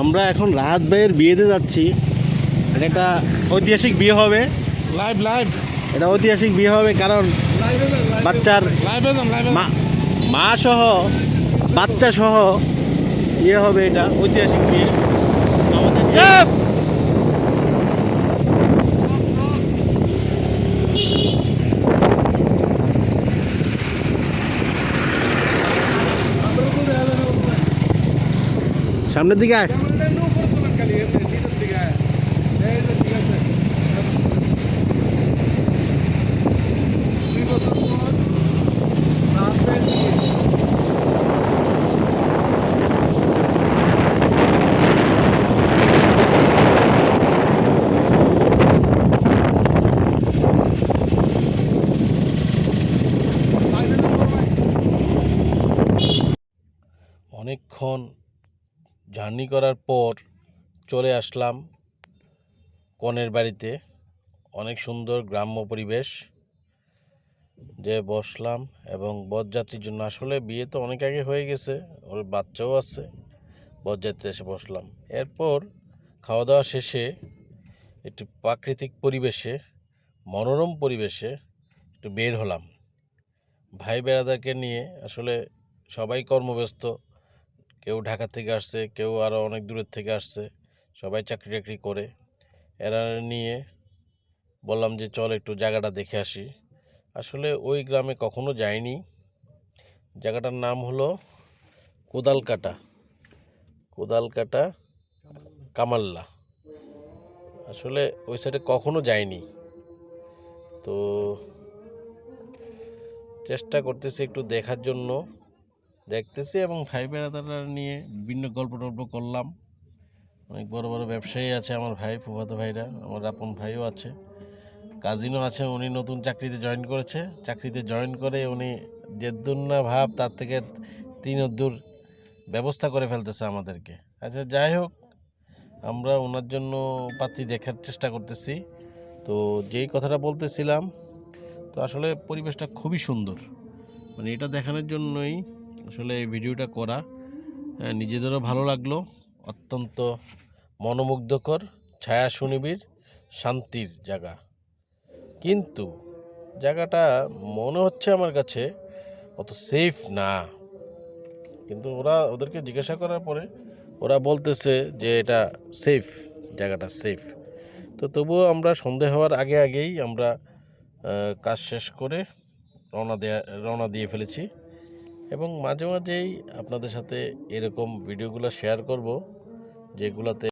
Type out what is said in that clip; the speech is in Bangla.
আমরা এখন রাহাত ভাইয়ের বিয়েতে যাচ্ছি। এটা একটা ঐতিহাসিক বিয়ে হবে। লাইভ লাইভ এটা ঐতিহাসিক বিয়ে হবে কারণ বাচ্চার মা সহ বাচ্চা সহ ইয়ে হবে এটা ঐতিহাসিক বিয়ে। আমাদের সামনের দিকে আয় অনেকক্ষণ জার্নি করার পর চলে আসলাম কনের বাড়িতে। অনেক সুন্দর গ্রাম্য পরিবেশ যে বসলাম এবং বরযাত্রীর জন্য। আসলে বিয়ে তো অনেক আগে হয়ে গেছে, ওর বাচ্চাও আছে বরযাত্রী এসে বসলাম। এরপর খাওয়া দাওয়া শেষে একটু প্রাকৃতিক পরিবেশে, মনোরম পরিবেশে একটু বের হলাম। ভাই বেড়াদাকে নিয়ে আসলে সবাই কর্মব্যস্ত কেউ ঢাকা থেকে আসছে, কেউ আরও অনেক দূরের থেকে আসছে, সবাই চাকরি টাকরি করে। এরা নিয়ে বললাম যে, চল একটু জায়গাটা দেখে আসি। আসলে ওই গ্রামে কখনো যাইনি। জায়গাটার নাম হলো কোদালকাটা। কোদালকাটা কামাল্লা। আসলে ওই সাইডে কখনো যাইনি। তো চেষ্টা করতেছি একটু দেখার জন্য। দেখতেছি এবং ভাই বেড়াদাররা নিয়ে বিভিন্ন গল্প টল্প করলাম। অনেক বড় বড় ব্যবসায়ী আছে আমার ভাই, ফুফাতো ভাইরা, আমার আপন ভাইও আছে কাজিনও আছে, উনি নতুন চাকরিতে জয়েন করেছে। চাকরিতে জয়েন করে উনি না ভাব তার থেকে তিন দূর ব্যবস্থা করে ফেলতেছে আমাদেরকে। আচ্ছা যাই হোক, আমরা ওনার জন্য পাত্রী দেখার চেষ্টা করতেছি। তো যেই কথাটা বলতেছিলাম, তো আসলে পরিবেশটা খুবই সুন্দর। মানে এটা দেখানোর জন্যই আসলে এই ভিডিওটা করা হ্যাঁ, নিজেদেরও ভালো লাগল। অত্যন্ত মনোমুগ্ধকর ছায়া সুনিবিড় শান্তির জায়গা। কিন্তু জায়গাটা মনে হচ্ছে আমার কাছে অত সেফ না। কিন্তু ওরা ওদেরকে জিজ্ঞাসা করার পরে ওরা বলতেছে যে এটা সেফ জায়গাটা সেফ তো তবুও আমরা সন্ধে হওয়ার আগে আগেই আমরা কাজ শেষ করে রওনা দেয়া রওনা দিয়ে ফেলেছি। এবং মাঝে মাঝেই আপনাদের সাথে এরকম ভিডিওগুলো শেয়ার করব যেগুলোতে